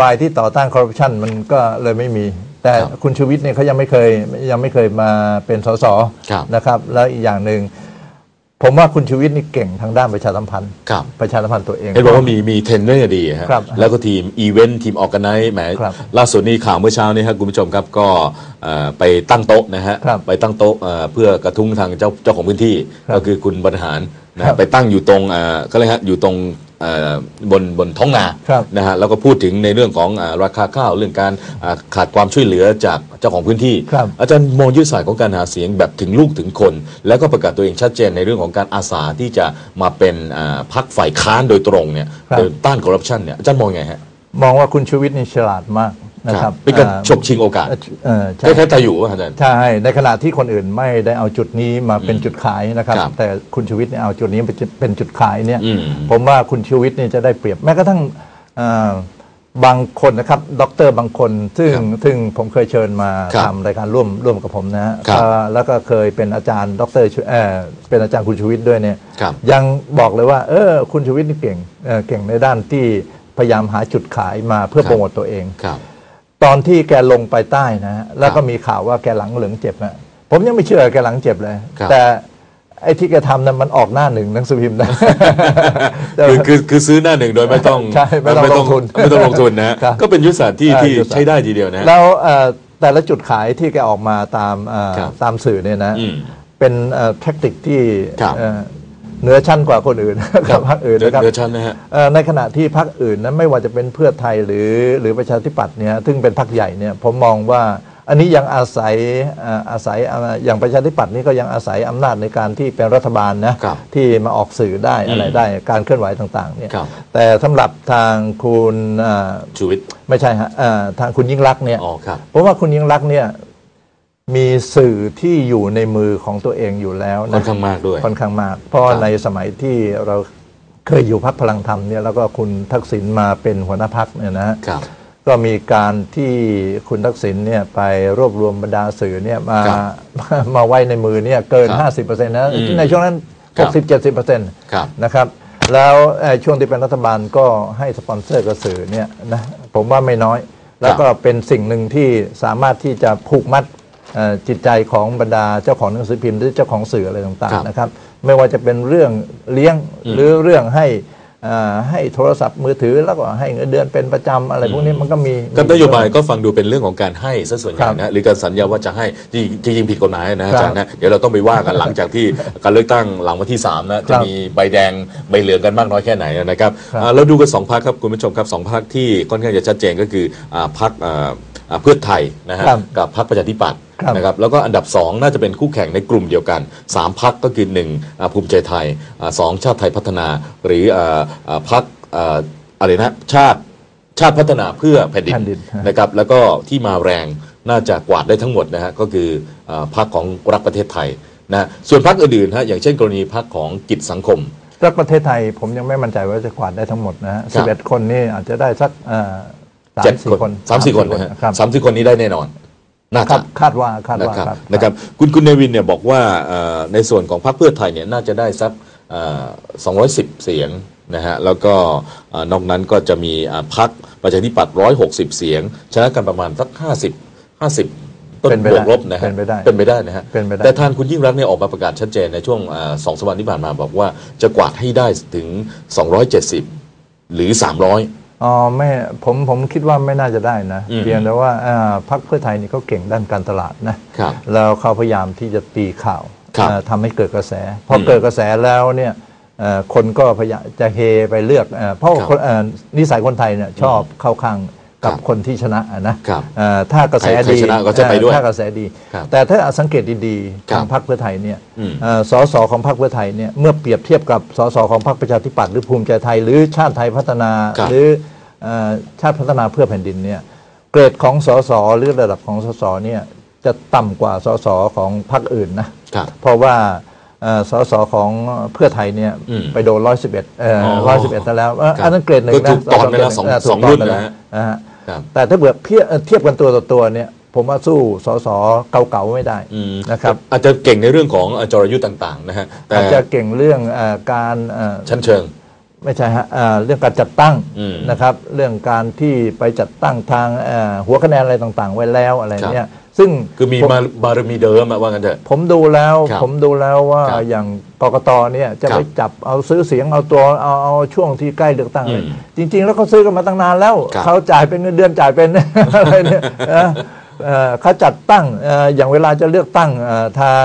บายที่ต่อต้านคอร์รัปชันมันก็เลยไม่มี แต่ครับคุณชูวิทย์เนี่ยเขายังไม่เคยยังไม่เคยมาเป็นสสครับนะครับ แล้วอีกอย่างหนึ่งผมว่าคุณชูวิทย์นี่เก่งทางด้านประชาสัมพันธ์ครับประชาสัมพันธ์ตัวเองเห็นบอกว่ามีมีเทรนเนอร์ดีฮะครับแล้วก็ทีมอีเวนต์ทีมออกกันไนแหมครับล่าสุดนี้ข่าวเมื่อเช้านี้ครับคุณผู้ชมครับก็เอ่อไปตั้งโต๊ะนะฮะครับไปตั้งโต๊ะเอ่อเพื่อกระทุ้งทางเจ้าเจ้าของพื้นที่ครับก็คือคุณบรรหารนะครัฮะบไปตั้งอยู่ตรงเอ่อก็เลยฮะอยู่ตรงเอ่อ บนบนท้องนาครับนะฮะแล้วก็พูดถึงในเรื่องของอาราคาข้าวเรื่องการอ่าขาดความช่วยเหลือจากเจ้าของพื้นที่ครับอาจารย์มองยุทธศาสตร์ของการหาเสียงแบบถึงลูกถึงคน แล้วก็ประกาศตัวเองชัดเจนในเรื่องของการอาสาที่จะมาเป็นอ่าพรรคฝ่ายค้านโดยตรงเนี่ยครับโดยต้านคอร์รัปชันเนี่ยอาจารย์มองไงฮะมองว่าคุณชูวิทย์นี่ฉลาดมาก นะครับเป็นการอ่ฉกชิงโอกาสเออคใช่ล้ายๆตาอยู่ป่ะอาจารย์ ใช่ ในขณะที่คนอื่นไม่ได้เอาจุดนี้มาเป็นจุดขายนะครับ ครับแต่คุณชูวิทย์เนี่ยเอาจุดนี้เป็นจุดเป็นจุดขายเนี่ย อืมผมว่าคุณชูวิทย์เนี่ยจะได้เปรียบ แม้กระทั่งเอ่อบางคนนะครับด็อกเตอร์บางคน ซึ่งครับซึ่งผมเคยเชิญมาครับทำรายการร่วมร่วมกับผมนะฮะครับเอ่อแล้วก็เคยเป็นอาจารย์ด็อกเตอร์ชูเอ่อเป็นอาจารย์คุณชูวิทย์ด้วยเนี่ย ครับ ยังบอกเลยว่า เออ คุณชูวิทย์นี่เก่งเอ่อเก่งในด้านที่พยายามหาจุดขายมาเพื่อครับโปรโมตตัวเอง ครับ ตอนที่แกลงไปใต้นะฮะแล้วก็ครับมีข่าวว่าแกหลังเหลืองเจ็บนะผมยังไม่เชื่อแกหลังเจ็บเลยครับแต่ไอ้ที่แกทำนั้นมันออกหน้าหนึ่งหนังสือพิมพ์นะแต่คือคือคือซื้อหน้าหนึ่งโดยไม่ต้องใช่ไม่ต้องลงทุนไม่ต้องลงทุนนะฮะครับก็เป็นยุทธศาสตร์ที่อ่าที่ยุทธศาสตร์ใช้ได้ทีเดียวนะฮะแล้วเอ่อแต่ละจุดขายที่แกออกมาตามเอ่อครับตามสื่อเนี่ยนะอืมเป็นแท็กติกที่ครับ เอ่อเหนือชั้นกว่าคนอื่นกับพรรคอื่นนะครับเดือดชั้นนะฮะเอ่อในขณะที่พรรคอื่นนั้นไม่ว่าจะเป็นเพื่อไทยหรือหรือประชาธิปัตย์เนี่ยซึ่งเป็นพรรคใหญ่เนี่ยผมมองว่าอันนี้ยังอาศัยเอ่ออาศัยเอ่ออย่างประชาธิปัตย์นี่ก็ยังอาศัยอำนาจในการที่เป็นรัฐบาลนะครับที่มาออกสื่อได้อะไรได้การเคลื่อนไหวต่างๆเนี่ยครับแต่สำหรับทางคุณเอ่อชูวิทย์ไม่ใช่ฮะเอ่อทางคุณยิ่งรักษณ์เนี่ยอ๋อครับเพราะว่าคุณยิ่งรักษณ์เนี่ย มีสื่อที่อยู่ในมือของตัวเองอยู่แล้วค่อนะนข้างมากด้วย ค่อนข้างมาก เพราะครับ ในสมัยที่เราเคยอยู่พักพลังธรรมเนี่ยแล้วก็คุณทักษิณมาเป็นหัวหน้าพักเนี่ยนะฮะ ครับ ก็มีการที่คุณทักษิณเนี่ยไปรวบรวมบรรดาสื่อเนี่ยมาครับมาไว้ในมือเนี่ยเกิน ครับ50%นะอืมในช่วงนั้น ครับ60-70%ครับนะครับ แล้วเอ่อช่วงที่เป็นรัฐบาลก็ให้สปอนเซอร์กับสื่อเนี่ยนะผมว่าไม่น้อย แล้วก็เป็นสิ่งหนึ่งที่สามารถที่จะผูกมัดเอ่อ จิตใจของบรรดาเจ้าของหนังสือพิมพ์หรือเจ้าของสื่ออะไรต่างครับๆนะครับ ไม่ว่าจะเป็นเรื่องเลี้ยงอืมหรือเรื่องให้เอ่อให้โทรศัพท์มือถือแล้วก็ให้เงินเดือนเป็นประจำอะไรพวกนี้มันก็มีก็นโยบายก็ฟังดูเป็นเรื่องของการให้ซะส่วนใหญ่ครับนะหรือการสัญญาว่าจะให้จริงจริงๆผิดกฎหมายนะครับอาจารย์นะเดี๋ยวเราต้องไปว่ากันหลังจากที่การเลือกตั้งหลังวันที่3นะจะมีใบแดงใบเหลืองกันมากน้อยแค่ไหนนะครับครับอ่าเราดูกันสองพักครับคุณผู้ชมครับสองพักที่ค่อนข้างจะชัดเจนก็คืออ่าพัก เพื่อไทยนะฮะครับกับพักประชาธิปัตย์ครับนะครับแล้วก็อันดับ 2 น่าจะเป็นคู่แข่งในกลุ่มเดียวกัน 3พักก็คือ1อ่าภูมิใจไทยอ่าสองชาติไทยพัฒนาหรืออ่าอ่าพักอะไรนะชาติชาติพัฒนาเพื่อแผ่นดินแผ่นดินฮะ นะครับแล้วก็ที่มาแรงน่าจะกวาดได้ทั้งหมดนะฮะก็คือเออพรรคของรักประเทศไทยนะส่วนพรรคอื่นๆฮะอย่างเช่นกรณีพรรคของกิจสังคม รักประเทศไทยผมยังไม่มั่นใจว่าจะกวาดได้ทั้งหมดนะฮะครัสิบบเอ็ดคนนี่อาจจะได้สักเอ่อสาม เจ็ดสี่คนคนสามสี่คนนะฮะครับสามสี่คนนี้ได้แน่นอนน่าครัจะบคาดว่าคาดนะว่าครับครับนะครับคุณคุณเนวินเนี่ยบอกว่าเอ่อในส่วนของพรรคเพื่อไทยเนี่ยน่าจะได้สักสองร้อยสิบเสียงนะฮะแล้วก็เอ่อนอกนั้นก็จะมีอ่าพรรคประชาธิปัตย์ร้อยหกสิบเสียง ชนะกันประมาณสักห้าสิบห้าสิบต้นเป็นไปบได้วกลบนะฮะเป็นไปได้เป็นไปได้นะฮะเป็นไปได้แต่ทางคุณยิ่งรักษณ์เนี่ยออกมาประกาศชัดเจนในช่วงอ่าสองสามวันที่ผ่านมาบอกว่าจะกวาดให้ได้ถึง 270 หรือ 300 อ๋อไม่ผมผมคิดว่าไม่น่าจะได้นะอืมเพียงแต่ว่าอ่าพรรคเพื่อไทยนี่เขาเก่งด้านการตลาดนะครับแล้วเขาพยายามที่จะตีข่าวครับอ่าทำให้เกิดกระแส พออมเกิดกระแสแล้วเนี่ยเอ่อคนก็พยายามจะเฮไปเลือกเอ่อเพราะครับคนเอ่อนิสัยคนไทยเนี่ยชอบเข้าข้าง กับครับคนที่ชนะอะนะครับเอ่อถ้ากระแสใครใครดีชนะก็จะไปด้วยเอ่อถ้ากระแสดีครับแต่ถ้าสังเกตดีๆครัทาบงพรรคเพื่อไทยเนี่ยอืมเอ่อสสของพรรคเพื่อไทยเนี่ยเมื่อเปรียบเทียบกับสสของพรรคประชาธิปัตย์หรือภูมิใจไทย หรือชาติไทยพัฒนาครับหรือเอ่อชาติพัฒนาเพื่อแผ่นดินเนี่ยเกรดของสสหรือระดับของสสเนี่ยจะต่ำกว่าสสของพรรคอื่นนะครับเพราะว่าเอ่อสสของเพื่อไทยเนี่ยอืมไปโดนร้อยสิบเอ็ดอ๋ร้อยสิบเอ็ดแล้วเอ่อครับอันนั้นเกรดหนึ่งก็นะถูกตอนไปแล้วสองเถูกสองตรุ่นไปนะแล้วฮะนะฮะครับ แต่ถ้าเบื่อเพียเทียบกันตัวต่อตัวเนี่ยผมว่าสู้สสเก่าๆไม่ได้อืมนะครับอาจจะเก่งในเรื่องของเอ่อจรยุทธ์ต่างๆนะฮะแต่อาจจะเก่งเรื่องเออการเอ่อชั้นเชิง ไม่ใช่ฮะอ่าเรื่องการจัดตั้งอืมนะครับ เรื่องการที่ไปจัดตั้งทางเอ่อหัวคะแนนอะไรต่างๆ ไว้แล้วอะไรครับเนี่ย ซึ่งคือมีผมมาบารมีเดิมอะว่ากันเถอะ ผมดูแล้วครับผมดูแล้วว่าครับอย่างกกตเนี่ยจะครับไปจับเอาซื้อเสียงเอาตัวเอาเอาช่วงที่ใกล้เลือกตั้งเลยอืมจริง ๆ แล้วเขาซื้อกันมาตั้งนานแล้ว ครับเขาจ่ายเป็นเงินเดือนจ่ายเป็น อะไรเนี่ยนะเอ่อเขาจัดตั้งเอ่ออย่างเวลาจะเลือกตั้งเอ่อทาง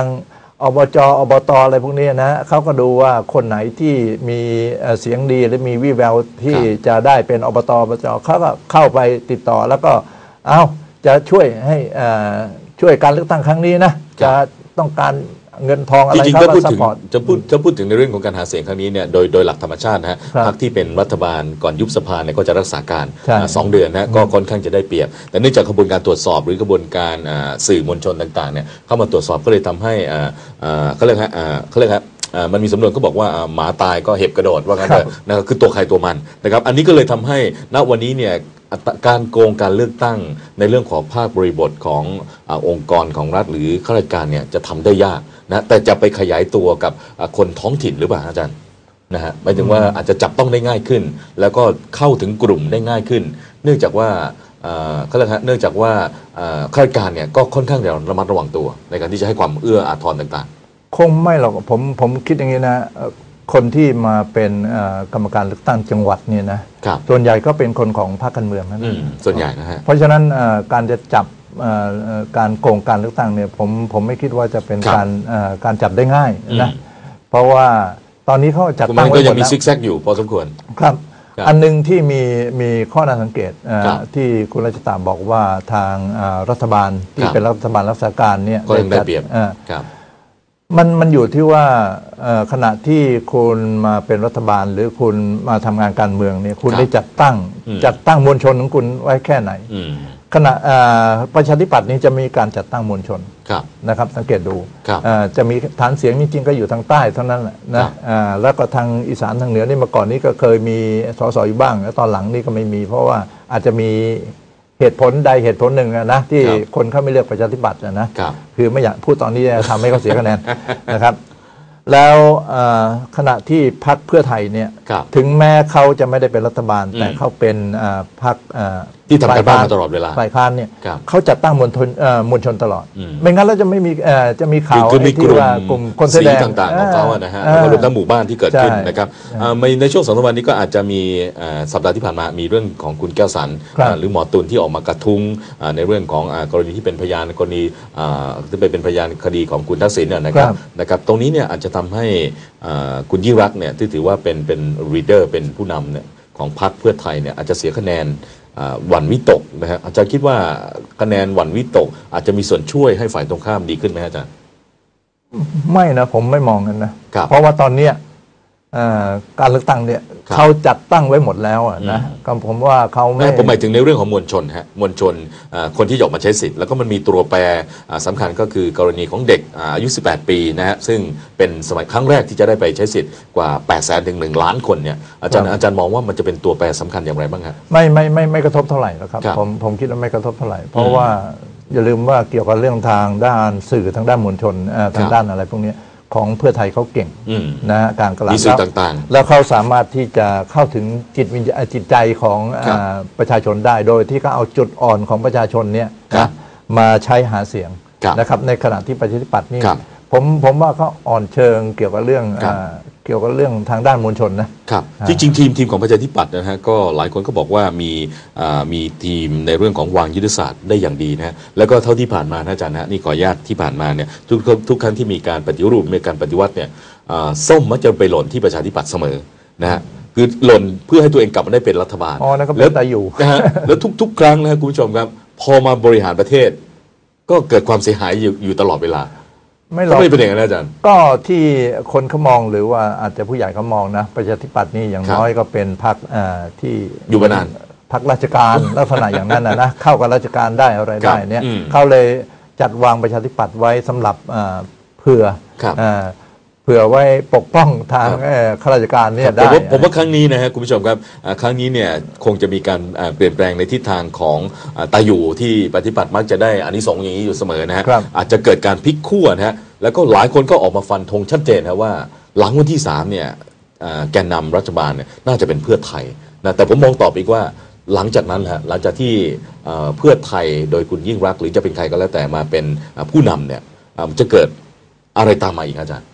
อบจอบตอะไรพวกนี้นะเขาก็ดูว่าคนไหนที่มีเอ่อเสียงดีหรือมีวิแววที่จะได้เป็นอบตอบจเขาก็เข้าไปติดต่อแล้วก็เอา จะช่วยให้เอ่อช่วยการเลือกตั้งครั้งนี้นะจะต้องการเงินทองอะไรจริงๆเขาถ้าก็พูดสถึงปอร์ตจะพูดจะพูดถึงในเรื่องของการหาเสียงครั้งนี้เนี่ยโดยโดยหลักธรรมชาตินะฮะครับพรรคที่เป็นรัฐบาลก่อนยุบสภาเนี่ยก็จะรักษาการใช่อ่าสองเดือนนะก็ค่อนข้างจะได้เปรียบ แต่เนื่องจากกระบวนการตรวจสอบหรือกระบวนการอ่าสื่อมวลชนต่างๆเนี่ยเข้ามาตรวจสอบก็เลยทำให้อ่าอ่าเขาเรียกฮะอ่าเขาเรียกฮะอ่า มันมีสำนวนก็บอกว่าอ่าหมาตายก็เห็บกระโดดว่างั้นเถอะนะครับคือตัวใครตัวมันนะครับอันนี้ก็เลยทำให้ณวันนี้เนี่ยอัตราการโกงการเลือกตั้งในเรื่องของภาคบริบทของอาองค์กรของรัฐหรือข้าราชการเนี่ยจะทำได้ยากนะแต่จะไปขยายตัวกับอ่าคนท้องถิ่นหรือเปล่าอาจารย์นะฮะหมายถึงว่าอาจจะจับต้องได้ง่ายขึ้น แล้วก็เข้าถึงกลุ่มได้ง่ายขึ้น เนื่องจากว่าอ่าเขาเรียกฮะเนื่องจากว่าอ่าข้าราชการเนี่ยก็ค่อนข้างจะระมัดระวังตัว ในการที่จะให้ความเอื้ออาทรต่าง คงไม่หรอกผมผมคิดอย่างนี้นะเอ่อคนที่มาเป็นเอ่อกรรมการเลือกตั้งจังหวัดเนี่ยนะครับส่วนใหญ่ก็เป็นคนของพรรคการเมืองนั่นๆอืเอมงส่วนใหญ่นะฮะเพราะฉะนั้นเอ่อการจะจับเอ่อเอ่อการโกงการเลือกตั้งเนี่ยผมผมไม่คิดว่าจะเป็นครับการเอ่อการจับได้ง่ายนะอืมเพราะว่าตอนนี้เขาจัดคุณตั้มังนไว้ก็หมยังดมีแล้วซิกแซกอยู่พอสมควรครับครับอันหนึ่งที่มีมีข้อน่าสังเกตเอ่อครับที่คุณรัชตาบอกว่าทางเอ่อรัฐบาลที่ครับเป็นรัฐบาลรักษาการเนี่ยก็ยังได้จัเปรียบอ่อครับ มันมันอยู่ที่ว่าเอ่อขณะที่คุณมาเป็นรัฐบาล หรือคุณมาทำงานการเมืองเนี่ยคุณครับได้จัดตั้งอืมจัดตั้งมวลชนของคุณไว้แค่ไหนอืมขณะเอ่อประชาธิปัตย์นี้จะมีการจัดตั้งมวลชนครับนะครับ สังเกตดูครับเอ่อจะมีฐานเสียงจริงๆก็อยู่ทางใต้เท่านั้นแหละครันะบอ่าแล้วก็ทางอีสานทางเหนือนี่เมื่อก่อนนี้ก็เคยมีสสอยู่บ้างแล้วตอนหลังนี่ก็ไม่มี เพราะว่าอาจจะมี เหตุผลใดเหตุผลหนึ่งอะนะที่คนเขาไม่เลือกประชาธิปัตย์อะนะครับคือไม่อยากพูดตอนนี้จะทำให้เขาเสียคะแนนนะครับ แล้วเอ่อขณะที่พักเพื่อไทยเนี่ยครับถึงแม้เขาจะไม่ได้เป็นรัฐบาลอืมแต่เขาเป็นเอ่อพัก ที่ทำการบ้านมาตลอดเวลา ฝ่ายค้านเนี่ยครับเขาจัดตั้งมวลชนเอ่อมวลชนตลอด อืม ไม่งั้นแล้วจะไม่มีเอ่อจะมีข่าวคือมีไอ้กที่ลุ่มว่ากลุ่มคนแสสีดงต่างๆของเขาอะนะฮะอ่าแล้วก็รวมทั้งหมู่บ้านที่เกิดขึ้นใช่ นะครับอ่าในในช่วงสองสามวันนี้ก็อาจจะมีอ่าสัปดาห์ที่ผ่านมามีเรื่องของคุณแก้วสันครับอ่าหรือหมอตุลที่ออกมากระทุ้งอ่าในเรื่องของอ่ากรณีที่เป็นพยานกรณีอ่าที่ไปเป็นพยานคดีของคุณทักษิณเนี่ยนะครับครับนะครับตรงนี้เนี่ยอาจจะทำให้อ่าคุณยิ่งรักษณ์เนี่ยที่ถือว่าเป็นเป็น reader เป็นผู้นำเนี่ยของพรรคเพื่อไทยเนี่ยอาจจะเสียคะแนนอ่า หวั่นวิตกนะฮะอาจารย์คิดว่าคะแนนหวั่นวิตก อาจจะมีส่วนช่วยให้ฝ่ายตรงข้ามดีขึ้นไหมฮะอาจารย์ ไม่นะผมไม่มองกันนะครับ เพราะว่าตอนเนี้ยเอ่อ การเลือกตั้งเนี่ยครับ เขาจัดตั้งไว้หมดแล้วอะนะอืมก็ผมว่าเขาไม่ ไม่ผมหมายถึงในเรื่องของมวลชนฮะมวลชนอ่าคนที่ออกมาใช้สิทธิ์แล้วก็มันมีตัวแปรอ่าสำคัญก็คือกรณีของเด็กอ่าอายุ 18 ปีนะฮะซึ่งเป็นสมัยครั้งแรกที่จะได้ไปใช้สิทธิ์กว่า 8 0 0 0 0ถึง 1 ล้านคนเนี่ยอาจารย์ครับ อาจารย์มองว่ามันจะเป็นตัวแปรสำคัญอย่างไรบ้างฮะ ไม่ไม่ไม่ไม่กระทบเท่าไหร่หรอกครับครับผมผมคิดว่าไม่กระทบเท่าไหร่ เพราะว่าอย่าลืมว่าเกี่ยวกับเรื่องทางด้านสื่อทางด้านมวลชนเอ่อทางด้านอะไรพวกเนี้ย ของเพื่อไทยเขาเก่งอืมนะฮะการกลามีสื่อต่างๆแล้วเขาสามารถที่จะเข้าถึงจิตวิญญาจิตใจของครับอ่าประชาชนได้โดยที่เขาเอาจุดอ่อนของประชาชนเนี่ยครับนะมาใช้หาเสียงครับนะครับในขณะที่ประชาธิปัตย์นี่ครับผมผมว่าเขาอ่อนเชิงเกี่ยวกับเรื่องครับอ่า เกี่ยวกับเรื่องทางด้านมวลชนนะ ครับอ่าจริง ๆ ทีมทีมของประชาธิปัตย์นะฮะก็หลายคนก็บอกว่ามีอ่ามีทีมในเรื่องของวางยุทธศาสตร์ได้อย่างดีนะฮะแล้วก็เท่าที่ผ่านมานะอาจารย์นะนี่ขออนุญาตที่ผ่านมาเนี่ยทุกทุกทุกครั้งที่มีการปฏิรูปมีการปฏิวัติเนี่ยอ่าส้มมักจะไปหล่นที่ประชาธิปัตย์เสมอนะฮะคือหล่นเพื่อให้ตัวเองกลับมาได้เป็นรัฐบาลอ๋อนั่นก็เป็นแล้วตาอยู่นะฮะแล้วทุก ๆ ครั้งนะครับคุณผู้ชมครับ พอมาบริหารประเทศ ก็เกิดความเสียหายอยู่อยู่ตลอดเวลา ไม่หรอกไม่เป็นอย่างนั้นนะอาจารย์ ก็ที่คนเขามองหรือว่าอาจจะผู้ใหญ่เขามองนะ ประชาธิปัตย์นี่อย่างครับน้อยก็เป็นพรรคอ่าที่อยู่มานานพรรคราชการ ลักษณะอย่างนั้นนะนะเข้ากับราชการได้อะไรครัได้บเนี่ยอืมเขาเลยจัดวางประชาธิปัตย์ไว้สำหรับอ่าเผื่อครับอ่า เผื่อไว้ปกป้องทางครับเอ่อข้าราชการเนี่ยผมได้ว่าผมว่าครั้งนี้นะฮะคุณผู้ชมครับอ่าครั้งนี้เนี่ยคงจะมีการอ่าเปลี่ยนแปลงในทิศทางของอ่าตาอยู่ที่ปฏิบัติมักจะได้อานิสงส์อย่างนี้อยู่เสมอนะฮะครับอาจจะเกิดการพลิกขั้วนะฮะแล้วก็หลายคนก็ออกมาฟันธงชัดเจนนะว่า หลังวันที่สามเนี่ยอ่าแกนนำรัฐบาลเนี่ยน่าจะเป็นเพื่อไทยนะแต่ผมมองต่อไปอีกว่าหลังจากนั้นฮะหลังจากที่เอ่อเพื่อไทยโดยคุณยิ่งรักษณ์หรือจะเป็นใครก็แล้วแต่มาเป็นอ่าผู้นำเนี่ยอ่ามันจะเกิดอะไรตามมาอีกครับอาจารย์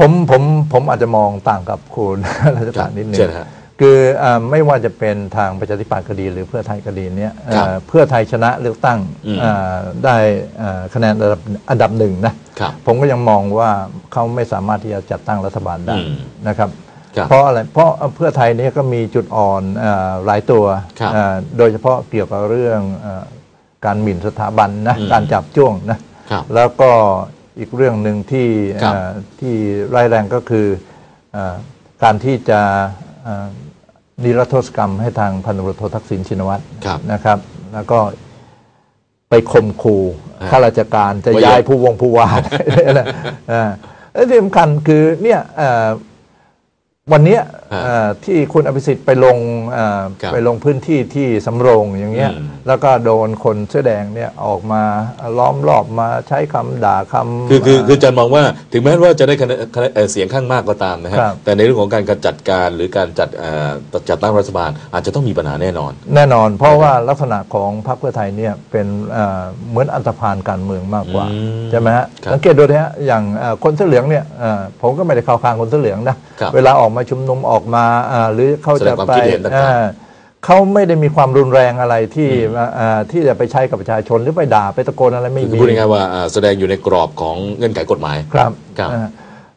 ผมผมผมอาจจะมองต่างกับคุณรัชตานิดนึงเชิญฮะ คืออ่าไม่ว่าจะเป็นทางประชาธิปัตย์ก็ดีหรือเพื่อไทยก็ดีเนี่ยครับเอ่อเพื่อไทยชนะเลือกตั้งอืม อ่าได้อ่าคะแนนอันดับอันดับหนึ่งนะ ครับ ผมก็ยังมองว่าเขาไม่สามารถที่จะจัดตั้งรัฐบาลได้อืมนะครับ ครับเพราะอะไรเพราะเพื่อไทยเนี่ยก็มีจุดอ่อนอาหลายตัวครับอ่าโดยเฉพาะเกี่ยวกับเรื่องอาการหมิ่นสถาบันนะอืมการจับจ้วงนะครับแล้วก็ อีกเรื่องหนึ่งที่ครับอ่าที่ร้ายแรงก็คืออาการที่จะอ่านิรโทษกรรมให้ทางพันตำรวจโททักษิณชินวัตรครับนะครับ แล้วก็ไปข่มขู่ฮะข้าราชการจะว่าย้ายอย่าผู้วงผู้ว่านะอ่าและที่สำคัญคือเนี่ยเอ่อวันเนี้ยฮะเอ่อ ที่คุณอภิสิทธิ์ไปลงเอ่อครับไปลงพื้นที่ที่สำโรงอย่างเงี้ยอืมแล้วก็โดนคนเสื้อแดงเนี่ยออกมาล้อมรอบมาใช้คำด่าคำคือคือคืออาจารย์มองว่าถึงแม้ว่าจะได้คะแนนคะแนนเอ่อเสียงข้างมากก็ตามนะฮะครับแต่ในเรื่องของการจัดการหรือการจัดเอ่อจัดตั้งรัฐบาลอาจจะต้องมีปัญหาแน่นอน แน่นอน เพราะว่าลักษณะของพรรคเพื่อไทยเนี่ยเป็นเอ่อเหมือนอันธพาลการเมืองมากกว่าอืมใช่ไหมฮะครับสังเกตดูนะฮะอย่างเอ่อคนเสื้อเหลืองเนี่ยเอ่อผมก็ไม่ได้เข้าข้างคนเสื้อเหลืองนะครับเวลาออกมาชุมนุมออกมาอ่าหรือเขาแสดจะงความไปคิดเห็นต่างๆอ่าเขาไม่ได้มีความรุนแรงอะไรที่อ่าที่จะไปใช้กับประชาชนหรือไปด่าไปตะโกนอะไรไม่คือมีพูดง่ายๆว่าอ่าแสดงอยู่ในกรอบของเงื่อนไขกฎหมายครับครับอ่า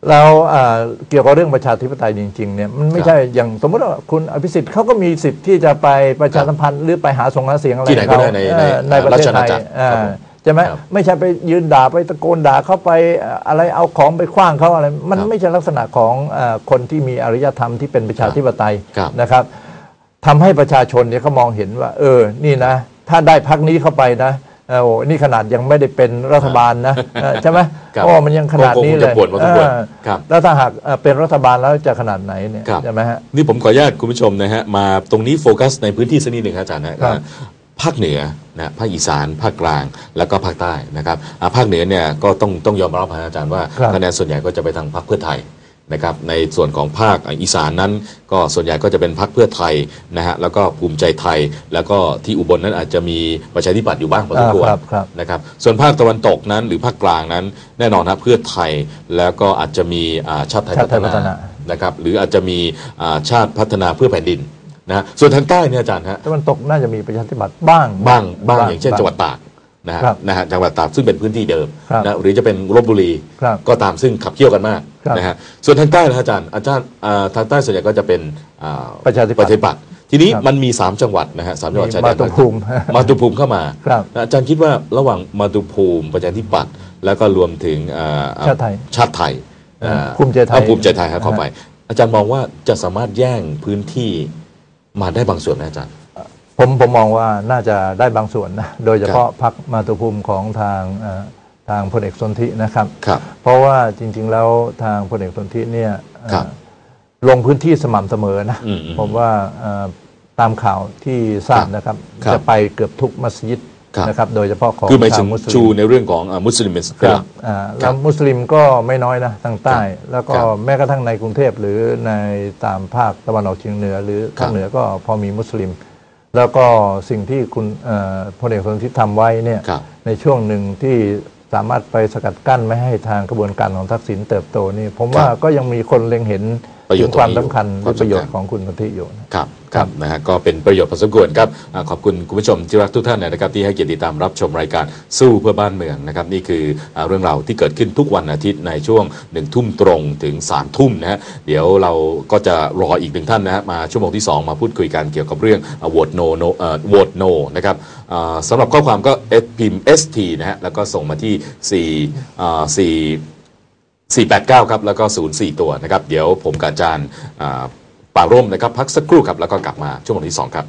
แล้วอ่าเกี่ยวกับเรื่องประชาธิปไตยจริงๆเนี่ยมันไม่ครับใช่อย่างสมมติว่าคุณอภิสิทธิ์เขาก็มีสิทธิ์ที่จะไปประชาสัมพันธ์หรือไปหาส่งหาเสียงอะไรที่ไหนก็ได้ในเออในในประเทศราชอาไทณาย จักรอ่าครับผมใช่ไหมครับไม่ใช่ไปยืนด่าไปตะโกนด่าเขาไปอะไรเอาของไปคว้างเขาอะไร มันครับไม่ใช่ลักษณะของเอ่อคนที่มีอารยธรรมที่เป็นประชาธิปไตยครับนะครับทำให้ประชาชนเนี่ยเขามองเห็นว่า เออนี่นะ ถ้าได้พักนี้เข้าไปนะเออโอ้นี่ขนาดยังไม่ได้เป็นรัฐบาลนะเออใช่ไหมครับโอ้มันยังขนาดนี้คงเลจะยปวดพอสมควรเออครับแล้วถ้าหากเอ่อเป็นรัฐบาลแล้วจะขนาดไหนเนี่ยครับ ใช่ไหมฮะ นี่ผมขออนุญาตคุณผู้ชมนะฮะมาตรงนี้โฟกัสในพื้นที่สักนิดหนึ่งครับอาจารย์นะครับ ภาคเหนือนะภาคอีสาน ภาคกลาง แล้วก็ภาคใต้นะครับอ่าภาคเหนือเนี่ยก็ต้องต้องยอมรับนะอาจารย์ว่าครับคะแนนส่วนใหญ่ก็จะไปทางพรรคเพื่อไทยนะครับในส่วนของภาคอีสานนั้น ก็ส่วนใหญ่ก็จะเป็นพรรคเพื่อไทยนะฮะแล้วก็ภูมิใจไทย แล้วก็ที่อุบลนั้นอาจจะมีประชาธิปัตย์อยู่บ้างพอสมควรอ่าครับครับนะครับส่วนภาคตะวันตกนั้น หรือภาคกลางนั้น แน่นอนนะเพื่อไทยแล้วก็อาจจะมีอ่าชาติไทยชาติไทยพัฒนานะครับหรืออาจจะมีอ่าชาติพัฒนาเพื่อแผ่นดิน นะฮะส่วนทางใต้เนี่ยอาจารย์ฮะตะวันตกน่าจะมีประชาธิปัตย์บ้างบ้างบ้างอย่างเช่นจังหวัดตากนะฮะครับนะฮะจังหวัดตากซึ่งเป็นพื้นที่เดิมครับนะหรือจะเป็นลบบุรีครับก็ตามซึ่งขับเคี่ยวกันมากครับนะฮะส่วนทางใต้นะฮะอาจารย์อาจารย์อ่าทางใต้ส่วนใหญ่ก็จะเป็นอ่าประชาธิปัตย์ประชาธิปัตย์ทีนี้ครับมันมี 3 จังหวัดนะฮะสามจังหวัดมีชายแดนมาตุภูมิมาตุภูมิเข้ามาครับนะอาจารย์คิดว่าระหว่างมาตุภูมิประชาธิปัตย์แล้วก็รวมถึงอ่าชาติไทยชาติไทยอ่าภูมิใจไทยอ่าภูมิใจไทยครับเข้าไป อาจารย์มองว่าจะสามารถแย่งพื้นที่ มาได้บางส่วนไหมอาจารย์ ผมผมมองว่าน่าจะได้บางส่วนนะ โดยเฉพาะพรรคมาตุภูมิของทางเอ่อทางพลเอกสนธินะครับครับเพราะว่าจริง ๆ แล้วทางพลเอกสนธิเนี่ยเอ่อครับลงพื้นที่สม่ำเสมอนะอืมอืมผมว่าเอ่อตามข่าวที่ทราบนะครับครับจะไปเกือบทุกมัสยิดครับ นะครับโดยเฉพาะของคือหมายถึชางวมุสลิชูมในเรื่องของอ่ามุสลิมเป็นคเป็นรัหลับ ก อ่าครัแล้บวมุสลิมก็ไม่น้อยนะทางใต้ ครับแล้วก็ครับแม้กระทั่งในกรุงเทพหรือในตามภาคตะวันออกเฉียงเหนือ หรือครัภาบ คเหนือก็พอมีมุสลิม แล้วก็สิ่งที่คุณเอ่อพลเอกสนธิทำไว้เนี่ยครับ ในช่วงหนึ่งที่สามารถไปสกัดกั้นไม่ให้ทางกระบวนการของทักษิณเติบโตนี่ผมว่าครับก็ยังมีคนเล็งเห็น ประโยถึชน์งความตรงนี้สำคัญอยู่และประโยชความสำคัญน์ของคุณสนธิอยู่นะครับครับนะฮะก็เป็นประโยชน์พอสมควรครับอ่าขอบคุณคุณผู้ชมที่รักทุกท่านนะครับที่ให้เกียรติติดตามรับชมรายการสู้เพื่อบ้านเมืองนะครับนี่คืออ่าเรื่องราวที่เกิดขึ้นทุกวันอาทิตย์ในช่วงหนึ่งทุ่มตรงถึง3ามทุ่มนะฮะเดี๋ยวเราก็จะรออีกหนึ่งท่านนะฮะมาชั่วโมงที่ 2 มาพูดคุยกันเกี่ยวกับเรื่องโหวตโนโนโหวตโนนะครับอ่าสำหรับข้อความก็เอพิมพ์ ST นะฮะแล้วก็ส่งมาที่4อ่า4 489 ครับ แล้วก็ 04 ตัวนะครับ เดี๋ยวผมกับอาจารย์ป่าร่มนะครับ พักสักครู่ครับ แล้วก็กลับมาช่วงวันที่ 2 ครับ